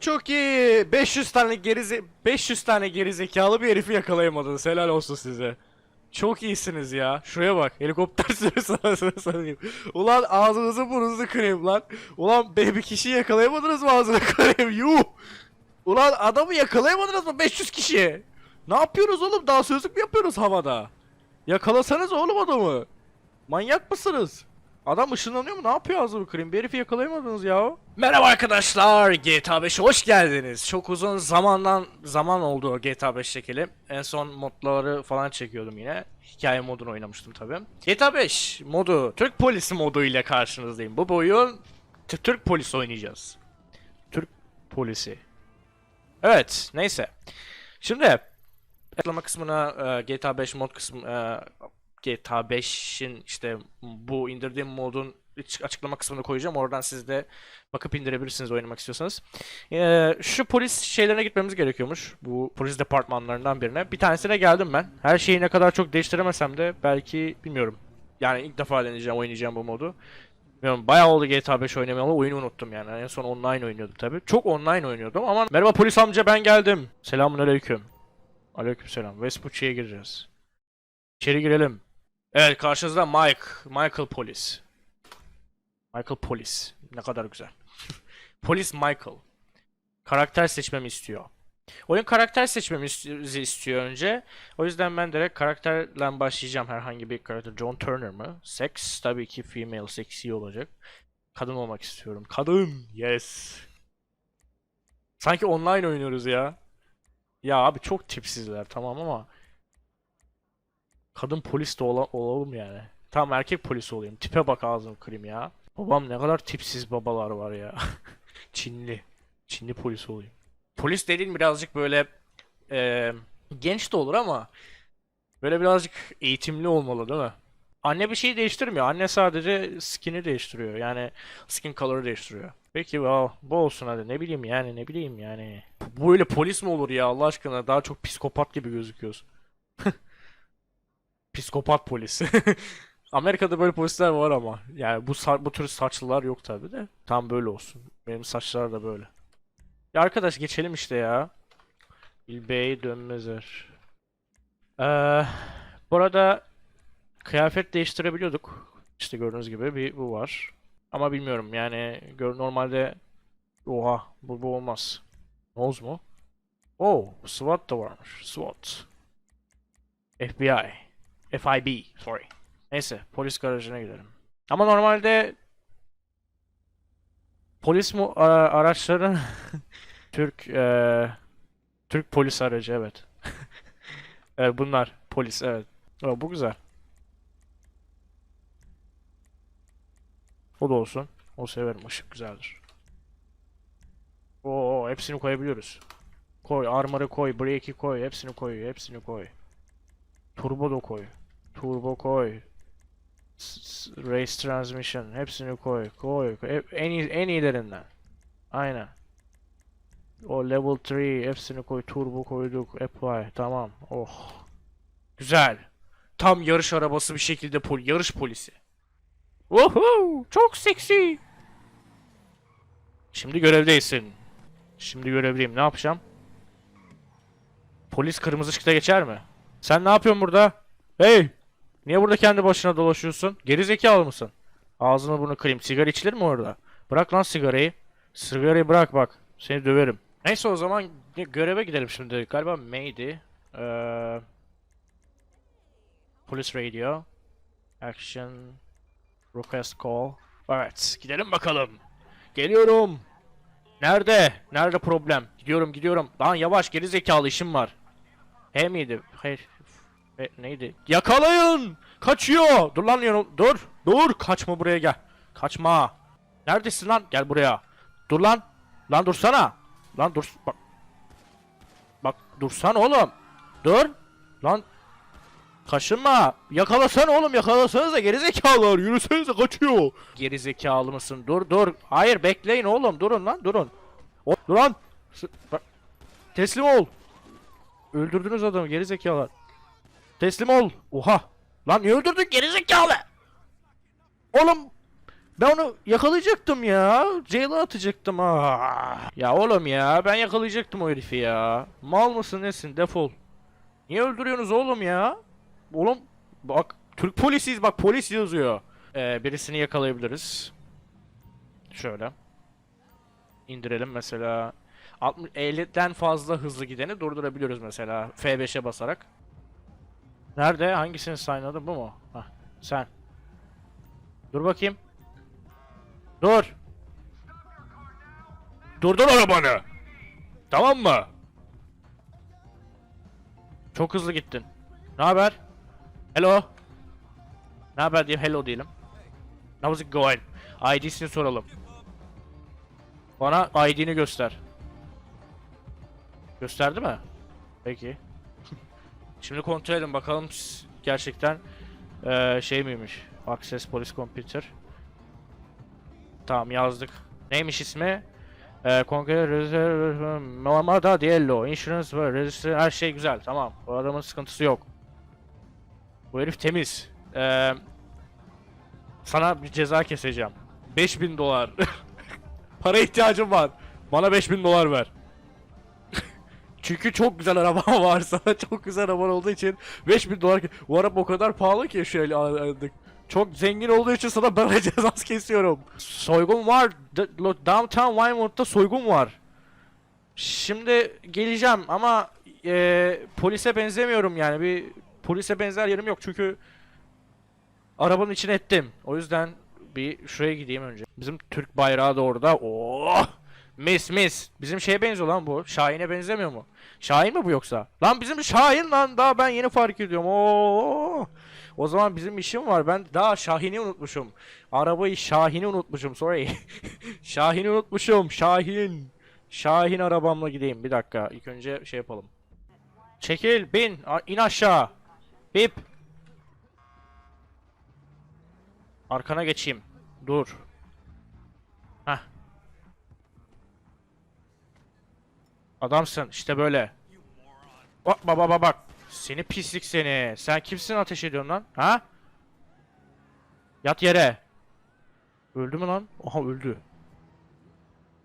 çok iyi. 500 tane geri 500 tane geri zekalı bir herifi yakalayamadınız. Helal olsun size. Çok iyisiniz ya. Şuraya bak. Helikopter sürüsü satayım. Ulan ağzınızı burnunuzu kırayım lan. Ulan bir kişiyi yakalayamadınız mı ağzını kırayım? Yuh. Ulan adamı yakalayamadınız mı 500 kişi? Ne yapıyorsunuz oğlum? Daha sözlük mü yapıyorsunuz havada? Yakalasanız oğlum adamı. Manyak mısınız? Adam ışınlanıyor mu? Ne yapıyor ağzını kırayım? Bir herifi yakalayamadınız ya. Merhaba arkadaşlar. GTA 5'e hoş geldiniz. Çok uzun zamandan zaman oldu GTA 5 çekelim. En son modları falan çekiyordum yine. Hikaye modunu oynamıştım tabii. GTA 5 modu, Türk polisi modu ile karşınızdayım. Bu T- Türk polisi oynayacağız. Türk polisi. Evet, neyse. Şimdi açıklama kısmına e, GTA 5 mod kısmı e, GTA 5'in işte bu indirdiğim modun açıklama kısmına koyacağım. Oradan siz de bakıp indirebilirsiniz oynamak istiyorsanız. E, şu polis şeylerine gitmemiz gerekiyormuş. Bu polis departmanlarından birine. Bir tanesine geldim ben. Her şeyi ne kadar çok değiştiremesem de belki bilmiyorum. Yani ilk defa deneyeceğim, oynayacağım bu modu. Bilmiyorum bayağı oldu GTA 5 oynamayalı oyunu unuttum yani. En son online oynuyordum tabii. Çok online oynuyordum ama merhaba polis amca ben geldim. Selamun aleyküm. Aleykümselam. Vespucci'ye gireceğiz. İçeri girelim. Evet karşınızda Mike. Michael Polis. Michael Polis. Ne kadar güzel. Polis Michael. Karakter seçmemi istiyor. Oyun karakter seçmemi ist- istiyor önce. O yüzden ben direkt karakterle başlayacağım. Herhangi bir karakter. John Turner mı? Sex tabii ki female seksi olacak. Kadın olmak istiyorum. Kadın. Yes. Sanki online oynuyoruz ya. Ya abi çok tipsizler tamam ama kadın polis de ola- olalım yani. Tamam erkek polis olayım. Tipe bak ağzını kırayım ya. Babam ne kadar tipsiz babalar var ya. Çinli. Çinli polis olayım. Polis dediğin birazcık böyle eee, genç de olur ama böyle birazcık eğitimli olmalı değil mi? Anne bir şey değiştirmiyor. Anne sadece skin'i değiştiriyor. Yani skin color'ı değiştiriyor. Peki wow, bu olsun hadi. Ne bileyim yani ne bileyim yani. Böyle polis mi olur ya Allah aşkına? Daha çok psikopat gibi gözüküyorsun. Psikopat polis. Amerika'da böyle polisler var ama. Yani bu bu tür saçlılar yok tabi de. Tam böyle olsun. Benim saçlar da böyle. Ya arkadaş geçelim işte ya. İlbey dönmezer. Ee, bu arada kıyafet değiştirebiliyorduk. İşte gördüğünüz gibi bir bu var. Ama bilmiyorum yani gör normalde oha bu, bu olmaz. Nose mu? Oh, SWAT da varmış. SWAT. FBI. FIB, sorry. Neyse, polis garajına gidelim. Ama normalde polis mu ara- araçları Türk eee, Türk polis aracı evet. evet bunlar polis evet. Oh, bu güzel. O da olsun. O severim. Işık güzeldir. Oo, hepsini koyabiliyoruz. Koy, armor'ı koy, brake'i koy, hepsini koy, hepsini koy. Turbo da koy. Turbo koy. Race transmission, hepsini koy, koy. koy. En iyi, en iyilerinden. Aynen. O level 3 hepsini koy, turbo koyduk, apply, tamam. Oh. Güzel. Tam yarış arabası bir şekilde pol yarış polisi. Woohoo! Çok seksi. Şimdi görevdeysin. Şimdi görevdeyim. Ne yapacağım? Polis kırmızı ışıkta geçer mi? Sen ne yapıyorsun burada? Hey! Niye burada kendi başına dolaşıyorsun? Geri zekalı mısın? Ağzını bunu kırayım. Sigara içilir mi orada? Bırak lan sigarayı. Sigarayı bırak bak. Seni döverim. Neyse o zaman göreve gidelim şimdi. Galiba May'di. Ee, Police Radio. Action. Request call. Evet, gidelim bakalım. Geliyorum. Nerede? Nerede problem? Gidiyorum, gidiyorum. Lan yavaş, geri zekalı işim var. He miydi? Hayır. E, neydi? Yakalayın! Kaçıyor! Dur lan yanım. Dur! Dur! Kaçma buraya gel. Kaçma. Neredesin lan? Gel buraya. Dur lan. Lan dursana. Lan dur. Bak. Bak dursana oğlum. Dur. Lan Kaşınma. Yakalasana oğlum yakalasanıza gerizekalılar. Yürüsenize kaçıyor. Gerizekalı mısın? Dur dur. Hayır bekleyin oğlum. Durun lan durun. O, dur lan. S- bak. Teslim ol. Öldürdünüz adamı gerizekalılar. Teslim ol. Oha. Lan niye öldürdün gerizekalı? Oğlum. Ben onu yakalayacaktım ya. Jail'a atacaktım. Ah. Ya oğlum ya ben yakalayacaktım o herifi ya. Mal mısın nesin defol. Niye öldürüyorsunuz oğlum ya? Oğlum bak Türk polisiyiz bak polis yazıyor. Ee, birisini yakalayabiliriz. Şöyle. İndirelim mesela. 60 50'den fazla hızlı gideni durdurabiliyoruz mesela F5'e basarak. Nerede? Hangisini saynadı bu mu? Hah, sen. Dur bakayım. Dur. Durdur arabanı. Tamam mı? Çok hızlı gittin. Ne haber? Hello. Ne haber diyeyim hello diyelim. How's it going? ID'sini soralım. Bana ID'ni göster. Gösterdi mi? Peki. Şimdi kontrol edelim bakalım gerçekten eee, şey miymiş? Access Police Computer. Tamam yazdık. Neymiş ismi? Eee Conquer Reserve Mamada Diello Insurance ve Register her şey güzel tamam. Bu adamın sıkıntısı yok. Bu herif temiz. Eee sana bir ceza keseceğim. 5000 dolar. Para ihtiyacım var. Bana 5000 dolar ver. Çünkü çok güzel araba var sana çok güzel araba olduğu için 5000 dolar bu araba o kadar pahalı ki şöyle aldık. Çok zengin olduğu için sana ben cezası kesiyorum. Soygun var. Downtown Wymont'ta soygun var. Şimdi geleceğim ama e, polise benzemiyorum yani bir polise benzer yerim yok çünkü arabanın içine ettim. O yüzden bir şuraya gideyim önce. Bizim Türk bayrağı da orada. Oh! Mis mis. Bizim şeye benziyor lan bu. Şahin'e benzemiyor mu? Şahin mi bu yoksa? Lan bizim Şahin lan daha ben yeni fark ediyorum. Oo! O zaman bizim işim var. Ben daha Şahin'i unutmuşum. Arabayı Şahin'i unutmuşum. Sorry. Şahin'i unutmuşum. Şahin. Şahin arabamla gideyim. Bir dakika. İlk önce şey yapalım. Çekil, bin, in aşağı. Bip. Arkana geçeyim. Dur. Adamsın işte böyle. Bak baba bak bak. Seni pislik seni. Sen kimsin ateş ediyorsun lan? Ha? Yat yere. Öldü mü lan? Aha öldü.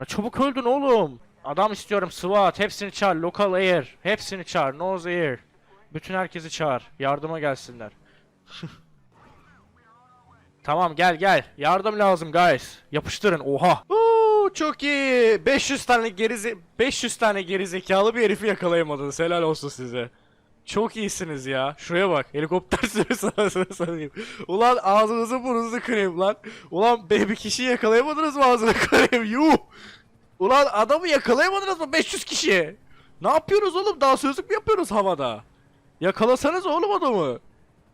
Ya çabuk öldün oğlum. Adam istiyorum SWAT. Hepsini çağır. Local Air. Hepsini çağır. Nose Air. Bütün herkesi çağır. Yardıma gelsinler. Tamam gel gel. Yardım lazım guys. Yapıştırın. Oha. Oo, çok iyi. 500 tane gerize 500 tane gerizekalı bir herifi yakalayamadınız. Helal olsun size. Çok iyisiniz ya. Şuraya bak. Helikopter sürüsü satayım. Ulan ağzınızı burnunuzu kırayım lan. Ulan bir kişiyi yakalayamadınız mı ağzını kırayım? Yuh. Ulan adamı yakalayamadınız mı 500 kişi? Ne yapıyoruz oğlum? Daha sözlük mü yapıyoruz havada? Yakalasanız oğlum adamı.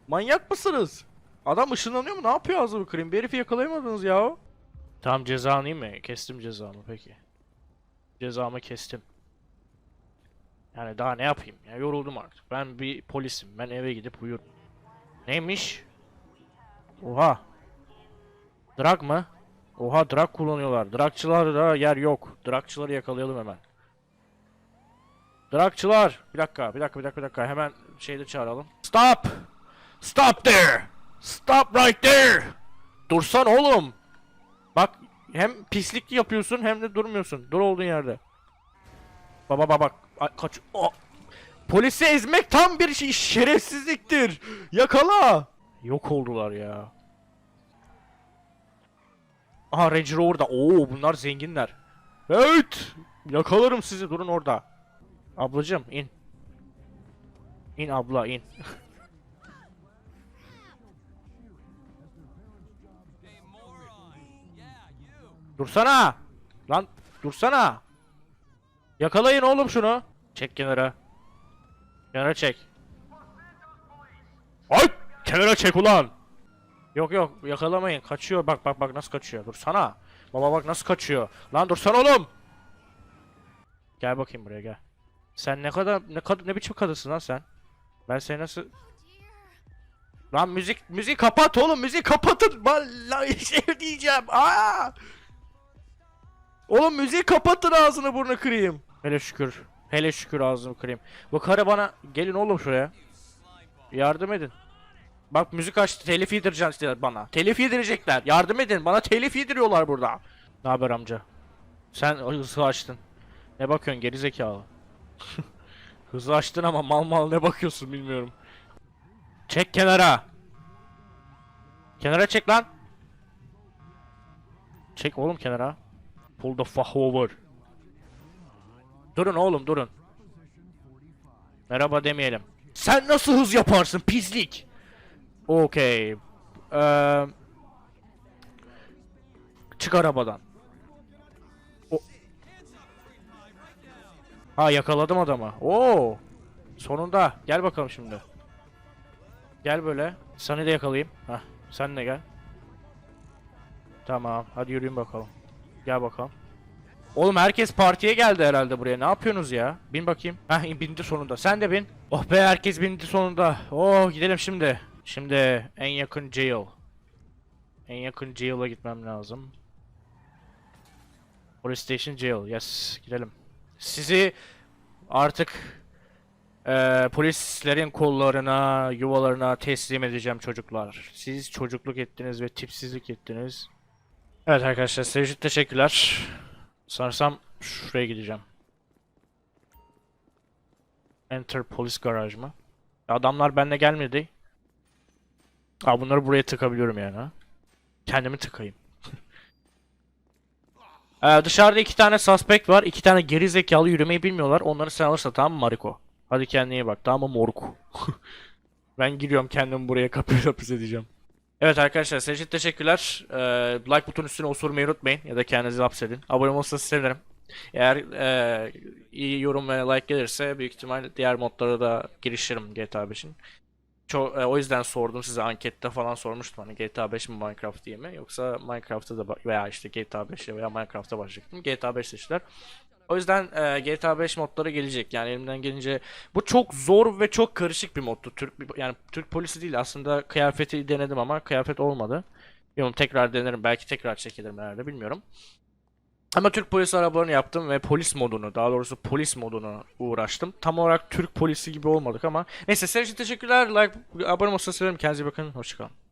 Manyak mısınız? Adam ışınlanıyor mu? Ne yapıyor ağzımı kırayım? Bir herifi yakalayamadınız ya. Tamam ceza alayım mı? Kestim cezamı peki. Cezamı kestim. Yani daha ne yapayım? Ya yoruldum artık. Ben bir polisim. Ben eve gidip uyurum. Neymiş? Oha. Drag mı? Oha drag kullanıyorlar. Dragçılarda yer yok. Dragçıları yakalayalım hemen. Dragçılar. Bir dakika, bir dakika, bir dakika, bir dakika. Hemen şeyde çağıralım. Stop! Stop there! Stop right there! Dursan oğlum! Bak hem pislik yapıyorsun hem de durmuyorsun. Dur olduğun yerde. Baba baba bak. Ay, kaç. O. Polisi ezmek tam bir şey şerefsizliktir. Yakala. Yok oldular ya. Aha Range Rover'da. Oo bunlar zenginler. Evet. Yakalarım sizi. Durun orada. Ablacım in. İn abla in. Dursana. Lan dursana. Yakalayın oğlum şunu. Çek kenara. Kenara çek. Ay! Kenara çek ulan. Yok yok yakalamayın. Kaçıyor. Bak bak bak nasıl kaçıyor. Dursana. Baba bak nasıl kaçıyor. Lan dursana oğlum. Gel bakayım buraya gel. Sen ne kadar ne kadar ne biçim kadınsın lan sen? Ben seni nasıl Lan müzik müziği kapat oğlum müziği kapatın. La şey diyeceğim. Aa! Oğlum müziği kapatın ağzını burnunu kırayım. Hele şükür. Hele şükür ağzımı kırayım. Bu karı bana gelin oğlum şuraya. Yardım edin. Bak müzik açtı. Telif yedirecekler bana. Telif yedirecekler. Yardım edin. Bana telif yediriyorlar burada. Ne haber amca? Sen hızlı açtın. Ne bakıyorsun geri zekalı? hızlı açtın ama mal mal ne bakıyorsun bilmiyorum. Çek kenara. Kenara çek lan. Çek oğlum kenara. Pull the fuck over. Durun oğlum durun. Merhaba demeyelim. Sen nasıl hız yaparsın pislik? Okey. Eee... Çık arabadan. O... Ha yakaladım adamı. Oo. Sonunda. Gel bakalım şimdi. Gel böyle. Seni de yakalayayım. Hah. Sen de gel. Tamam. Hadi yürüyün bakalım. Gel bakalım. Oğlum herkes partiye geldi herhalde buraya. Ne yapıyorsunuz ya? Bin bakayım. Heh bindi sonunda. Sen de bin. Oh be herkes bindi sonunda. Oh gidelim şimdi. Şimdi en yakın jail. En yakın jail'a gitmem lazım. Police Station Jail. Yes. Gidelim. Sizi artık eee, polislerin kollarına, yuvalarına teslim edeceğim çocuklar. Siz çocukluk ettiniz ve tipsizlik ettiniz. Evet arkadaşlar sevgili teşekkürler. Sanırsam şuraya gideceğim. Enter Police Garage mı? Adamlar benimle gelmedi. Aa bunları buraya tıkabiliyorum yani ha. Kendimi tıkayım. Ee, dışarıda iki tane suspect var. iki tane geri zekalı yürümeyi bilmiyorlar. Onları sen alırsa tamam mı Mariko? Hadi kendine bak tamam mı moruk? ben giriyorum kendimi buraya kapıyı hapis edeceğim. Evet arkadaşlar sizin için teşekkürler. Ee, like butonun üstüne osurmayı unutmayın ya da kendinizi hapsedin. Abone olursanız sevinirim. Eğer e, iyi yorum ve like gelirse büyük ihtimal diğer modlara da girişirim GTA 5'in. Ço- e, o yüzden sordum size ankette falan sormuştum hani GTA 5 mi Minecraft diye mi yoksa Minecraft'ta da veya işte GTA 5 veya Minecraft'ta başlayacaktım. GTA 5 seçtiler. O yüzden e, GTA 5 modları gelecek. Yani elimden gelince bu çok zor ve çok karışık bir moddu. Türk yani Türk polisi değil aslında kıyafeti denedim ama kıyafet olmadı. Bilmiyorum tekrar denerim belki tekrar çekilirim herhalde bilmiyorum. Ama Türk polisi arabalarını yaptım ve polis modunu, daha doğrusu polis modunu uğraştım. Tam olarak Türk polisi gibi olmadık ama. Neyse sizin teşekkürler. Like, abone olmayı severim. Kendinize bakın. Hoşçakalın.